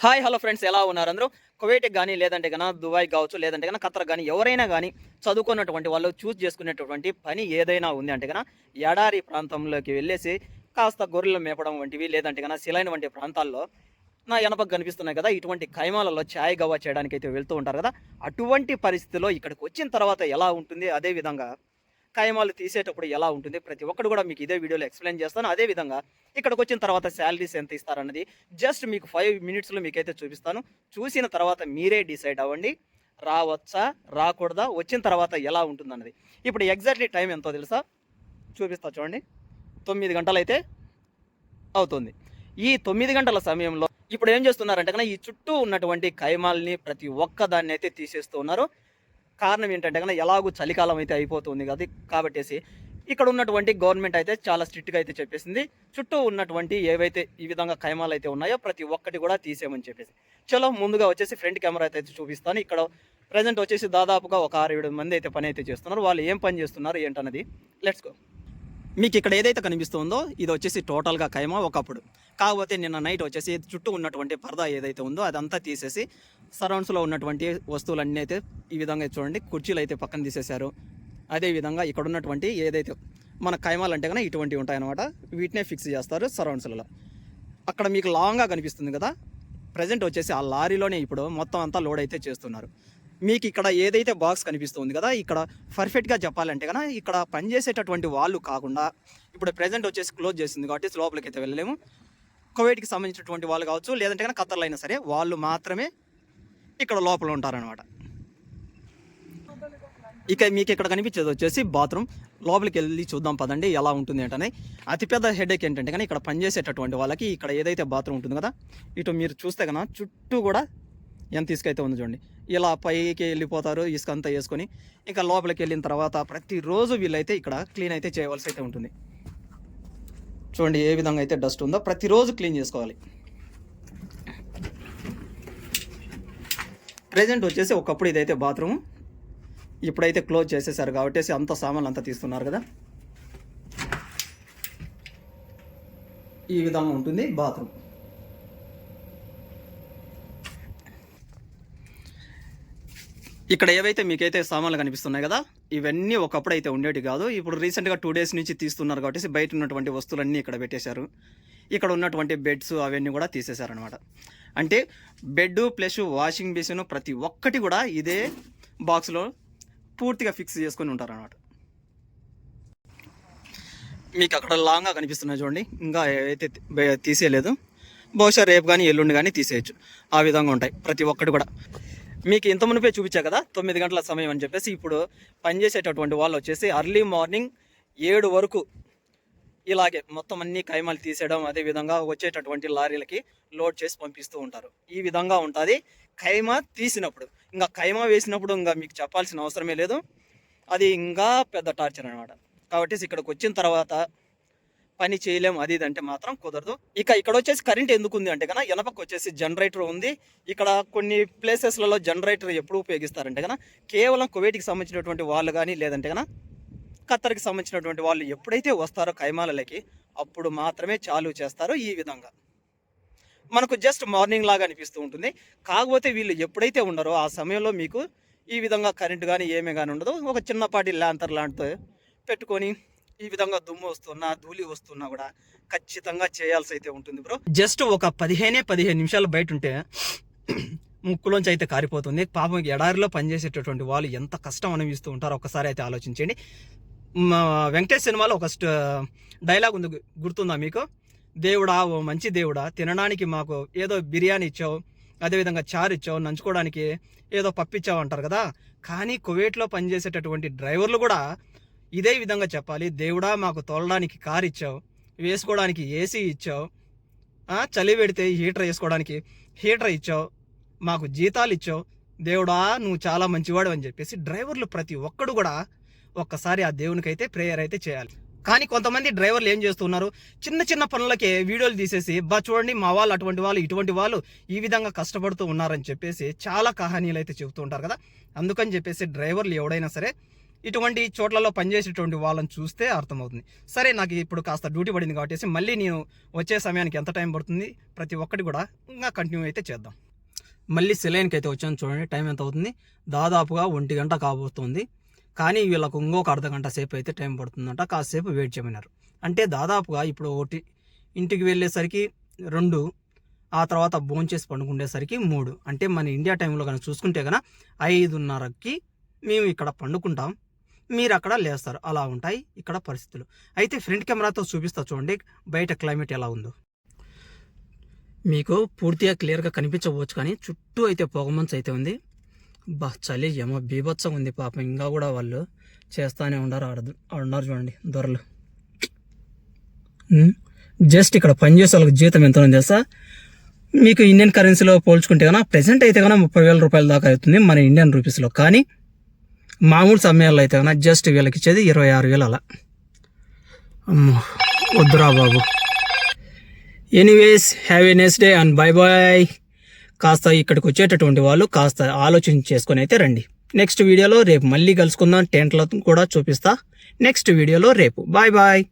Hi hello friends ఎలా ఉన్నారు అందరూ? కువైట్కి కానీ లేదంటే కన్నా దుబాయ్ కావచ్చు లేదంటే కన్నా ఖతర్ కానీ ఎవరైనా కానీ చదువుకున్నటువంటి వాళ్ళు చూస్ చేసుకునేటటువంటి పని ఏదైనా ఉంది అంటే కన్నా ఎడారి ప్రాంతంలోకి వెళ్ళేసి కాస్త గొర్రెలు మేపడం వంటివి లేదంటే కన్నా శిలైన వంటి ప్రాంతాల్లో నా వెనపకు కనిపిస్తున్నాయి కదా ఇటువంటి ఖైమాలలో ఛాయ్ గవ్వ చేయడానికి అయితే వెళ్తూ ఉంటారు కదా అటువంటి పరిస్థితిలో ఇక్కడికి వచ్చిన తర్వాత ఎలా ఉంటుంది? అదే విధంగా తీసేటప్పుడు ఎలా ఉంటుంది? ప్రతి ఒక్కరు కూడా మీకు ఇదే వీడియోలో ఎక్స్ప్లెయిన్ చేస్తాను. అదే విధంగా ఇక్కడికి వచ్చిన తర్వాత శాలరీస్ ఎంత ఇస్తారన్నది జస్ట్ మీకు ఫైవ్ మినిట్స్లో మీకైతే చూపిస్తాను. చూసిన తర్వాత మీరే డిసైడ్ అవ్వండి. రావచ్చా? రాకూడదా? వచ్చిన తర్వాత ఎలా ఉంటుందన్నది. ఇప్పుడు ఎగ్జాక్ట్లీ టైం ఎంతో తెలుసా? చూపిస్తా చూడండి. తొమ్మిది గంటలైతే అవుతుంది. ఈ తొమ్మిది గంటల సమయంలో ఇప్పుడు ఏం చేస్తున్నారంటే కన్నా ఈ చుట్టూ ఉన్నటువంటి ఖైమాల్ని ప్రతి ఒక్క దాన్ని అయితే తీసేస్తూ ఉన్నారు. కారణం ఏంటంటే కనుక ఎలాగూ చలికాలం అయితే అయిపోతుంది కదా కాబట్టేసి ఇక్కడ ఉన్నటువంటి గవర్నమెంట్ అయితే చాలా స్ట్రిక్ట్గా అయితే చెప్పేసింది. చుట్టూ ఉన్నటువంటి ఏవైతే ఈ విధంగా ఖైమాలు అయితే ఉన్నాయో ప్రతి ఒక్కటి కూడా తీసేయమని చెప్పేసి. చలో ముందుగా వచ్చేసి ఫ్రంట్ కెమెరా అయితే చూపిస్తాను. ఇక్కడ ప్రజెంట్ వచ్చేసి దాదాపుగా ఒక ఆరు ఏడు మంది అయితే పని అయితే చేస్తున్నారు. వాళ్ళు ఏం పని చేస్తున్నారు ఏంటన్నది? Let's go. మీకు ఇక్కడ ఏదైతే కనిపిస్తుందో ఇది వచ్చేసి టోటల్గా ఖైమా ఒకప్పుడు. కాకపోతే నిన్న నైట్ వచ్చేసి చుట్టూ ఉన్నటువంటి పరదా ఏదైతే ఉందో అదంతా తీసేసి సరౌండ్స్లో ఉన్నటువంటి వస్తువులన్నీ అయితే ఈ విధంగా చూడండి కుర్చీలు అయితే పక్కన తీసేశారు. అదే విధంగా ఇక్కడ ఉన్నటువంటి ఏదైతే మన ఖైమాలు అంటే కన్నా ఇటువంటివి ఉంటాయన్నమాట వీటినే ఫిక్స్ చేస్తారు సరౌండ్స్లలో అక్కడ మీకు లాంగ్గా కనిపిస్తుంది కదా ప్రజెంట్ వచ్చేసి ఆ లారీలోనే ఇప్పుడు మొత్తం అంతా లోడ్ అయితే చేస్తున్నారు. మీకు ఇక్కడ ఏదైతే బాక్స్ కనిపిస్తుంది కదా ఇక్కడ పర్ఫెక్ట్గా చెప్పాలంటే కదా ఇక్కడ పనిచేసేటటువంటి వాళ్ళు కాకుండా ఇప్పుడు ప్రజెంట్ వచ్చేసి క్లోజ్ చేసింది కాబట్టి లోపలికి అయితే వెళ్ళలేము. కువైట్కి సంబంధించినటువంటి వాళ్ళు కావచ్చు లేదంటే కనుక ఖతర్లో అయినా సరే వాళ్ళు మాత్రమే ఇక్కడ లోపల ఉంటారనమాట ఇక మీకు ఇక్కడ కనిపించేది వచ్చేసి బాత్రూమ్. లోపలికి వెళ్ళి చూద్దాం పదండి ఎలా ఉంటుంది ఏంటనే. అతిపెద్ద హెడేక్ ఏంటంటే కానీ ఇక్కడ పనిచేసేటటువంటి వాళ్ళకి ఇక్కడ ఏదైతే బాత్రూమ్ ఉంటుంది కదా ఇటు మీరు చూస్తే కన్నా చుట్టూ కూడా ఎంత తీసుకైతే ఉంది చూడండి. ఇలా పైకి వెళ్ళిపోతారు ఇసుక అంతా వేసుకొని. ఇంకా లోపలికి వెళ్ళిన తర్వాత ప్రతిరోజు వీళ్ళైతే ఇక్కడ క్లీన్ అయితే చేయవలసి అయితే ఉంటుంది. చూడండి ఏ విధంగా అయితే డస్ట్ ఉందో ప్రతిరోజు క్లీన్ చేసుకోవాలి. ప్రజెంట్ వచ్చేసి ఒకప్పుడు ఇదైతే బాత్రూమ్. ఇప్పుడైతే క్లోజ్ చేసేసారు కాబట్టి అంత సామాన్లు అంతా తీస్తున్నారు కదా. ఈ విధంగా ఉంటుంది బాత్రూమ్. ఇక్కడ ఏవైతే మీకైతే సామాన్లు కనిపిస్తున్నాయి కదా ఇవన్నీ ఒకప్పుడు అయితే ఉండేవి కాదు. ఇప్పుడు రీసెంట్గా టూ డేస్ నుంచి తీస్తున్నారు కాబట్టి బయట ఉన్నటువంటి వస్తువులన్నీ ఇక్కడ పెట్టేశారు. ఇక్కడ ఉన్నటువంటి బెడ్స్ అవన్నీ కూడా తీసేశారనమాట అంటే బెడ్ ప్లస్ వాషింగ్ బేసిన్ ప్రతి ఒక్కటి కూడా ఇదే బాక్స్లో పూర్తిగా ఫిక్స్ చేసుకొని ఉంటారనమాట మీకు అక్కడ లాంగ్గా కనిపిస్తున్నాయి చూడండి. ఇంకా ఏవైతే తీసేయలేదు. బహుశా రేపు కానీ ఎల్లుండి కానీ తీసేయచ్చు. ఆ విధంగా ఉంటాయి ప్రతి ఒక్కటి కూడా. మీకు ఇంత మునిపే చూపించా కదా తొమ్మిది గంటల సమయం అని చెప్పేసి ఇప్పుడు పనిచేసేటటువంటి వాళ్ళు వచ్చేసి అర్లీ మార్నింగ్ ఏడు వరకు ఇలాగే మొత్తం అన్ని కైమాలు తీసేయడం అదే విధంగా వచ్చేటటువంటి లారీలకి లోడ్ చేసి పంపిస్తూ ఉంటారు. ఈ విధంగా ఉంటుంది. ఖైమా తీసినప్పుడు ఇంకా ఖైమా వేసినప్పుడు ఇంకా మీకు చెప్పాల్సిన అవసరమే లేదు. అది ఇంకా పెద్ద టార్చర్ అనమాట కాబట్టి ఇక్కడికి వచ్చిన తర్వాత పని చేయలేం అది ఇది అంటే మాత్రం కుదరదు. ఇక ఇక్కడ వచ్చేసి కరెంట్ ఎందుకు ఉంది అంటే కన్నా వెనపక్క వచ్చేసి జనరేటర్ ఉంది. ఇక్కడ కొన్ని ప్లేసెస్లలో జనరేటర్ ఎప్పుడు ఉపయోగిస్తారంటే కన్నా కేవలం కువైట్కి సంబంధించినటువంటి వాళ్ళు కానీ లేదంటే కన్నా ఖత్తర్కి సంబంధించినటువంటి వాళ్ళు ఎప్పుడైతే వస్తారో కైమాలలకి అప్పుడు మాత్రమే చాలు చేస్తారు ఈ విధంగా. మనకు జస్ట్ మార్నింగ్ లాగా అనిపిస్తూ ఉంటుంది. కాకపోతే వీళ్ళు ఎప్పుడైతే ఉండరో ఆ సమయంలో మీకు ఈ విధంగా కరెంటు కానీ ఏమీ కానీ ఉండదు. ఒక చిన్నపాటి ల్యాంతర్ లాంటితో పెట్టుకొని ఈ విధంగా దుమ్ము వస్తున్నా ధూళి వస్తున్నా కూడా ఖచ్చితంగా చేయాల్సి అయితే ఉంటుంది బ్రో. జస్ట్ ఒక పదిహేనే పదిహేను నిమిషాలు బయట ఉంటే ముక్కులోంచి అయితే కారిపోతుంది. పాపం ఎడారిలో పనిచేసేటటువంటి వాళ్ళు ఎంత కష్టం అనుభవిస్తూ ఉంటారో ఒకసారి అయితే ఆలోచించండి. మా వెంకటేష్ సినిమాలో ఒక స్ట- డైలాగ్ ఉంది గుర్తుందా మీకు? దేవుడా ఓ మంచి దేవుడా తినడానికి మాకు ఏదో బిర్యానీ ఇచ్చావు అదేవిధంగా చారు ఇచ్చావు నంచుకోవడానికి ఏదో పప్పిచ్చావు అంటారు కదా. కానీ కువైట్లో పనిచేసేటటువంటి డ్రైవర్లు కూడా ఇదే విధంగా చెప్పాలి. దేవుడా మాకు తోలడానికి కార్ ఇచ్చావు వేసుకోవడానికి ఏసీ ఇచ్చావు చలి పెడితే హీటర్ వేసుకోవడానికి హీటర్ ఇచ్చావు మాకు జీతాలు ఇచ్చావు. దేవుడా నువ్వు చాలా మంచివాడు అని చెప్పేసి డ్రైవర్లు ప్రతి ఒక్కడు కూడా ఒక్కసారి ఆ దేవునికైతే ప్రేయర్ అయితే చేయాలి. కానీ కొంతమంది డ్రైవర్లు ఏం చేస్తున్నారు? చిన్న చిన్న పనులకే వీడియోలు తీసేసి బా చూడండి మా వాళ్ళు అటువంటి వాళ్ళు ఇటువంటి వాళ్ళు ఈ విధంగా కష్టపడుతూ ఉన్నారని చెప్పేసి చాలా కహానీలు అయితే చెబుతూ ఉంటారు కదా. అందుకని చెప్పేసి డ్రైవర్లు ఎవడైనా సరే ఇటువంటి చోట్లలో పనిచేసేటువంటి వాళ్ళని చూస్తే అర్థమవుతుంది. సరే నాకు ఇప్పుడు కాస్త డ్యూటీ పడింది కాబట్టి మళ్ళీ నేను వచ్చే సమయానికి ఎంత టైం పడుతుంది? ప్రతి ఒక్కటి కూడా ఇంకా కంటిన్యూ అయితే చేద్దాం. మళ్ళీ సెలైన్కి అయితే వచ్చాను చూడండి టైం ఎంత అవుతుంది? దాదాపుగా ఒంటి గంట కాబోతుంది. కానీ వీళ్ళకు ఇంకొక అర్ధ గంట సేపు అయితే టైం పడుతుందంట కాసేపు వెయిట్ చేయమన్నారు. అంటే దాదాపుగా ఇప్పుడు ఒకటి ఇంటికి వెళ్ళేసరికి రెండు ఆ తర్వాత భోంచేసి పండుకుండేసరికి మూడు. అంటే మన ఇండియా టైంలో కనుక చూసుకుంటే కనుక ఐదున్నరకి మేము ఇక్కడ పండుకుంటాం. మీరు అక్కడ లేస్తారు. అలా ఉంటాయి ఇక్కడ పరిస్థితులు. అయితే ఫ్రంట్ కెమెరాతో చూపిస్తా చూడండి. బయట క్లైమేట్ ఎలా ఉందో. మీకు పూర్తిగా క్లియర్గా కనిపించవచ్చు కానీ చుట్టూ అయితే పొగమంచు అయితే ఉంది. బా చలి ఏమో బీభత్సం ఉంది పాపం. ఇంకా కూడా వాళ్ళు చేస్తానే ఉండరు ఆడ ఉన్నారు చూడండి దొరలు. జస్ట్ ఇక్కడ పనిచేసే వాళ్ళకి జీతం ఎంత ఉంది తెలుసా? మీకు ఇండియన్ కరెన్సీలో పోల్చుకుంటే కన్నా ప్రెసెంట్ అయితే కన్నా ముప్పై వేల రూపాయల దాకా అవుతుంది మన ఇండియన్ రూపీస్లో. కానీ మామూలు సమయాల్లో అయితే కన్నా జస్ట్ వీళ్ళకి ఇచ్చేది ఇరవై ఆరు వేలు అలా. వద్దురా బాబు. Anyways have a next day and bye bye కాస్త ఇక్కడికి వచ్చేటటువంటి వాళ్ళు కాస్త ఆలోచన చేసుకొని అయితే రండి. నెక్స్ట్ వీడియోలో రేపు మళ్ళీ కలుసుకుందాం. టెంట్లో కూడా చూపిస్తా. నెక్స్ట్ వీడియోలో రేపు. Bye bye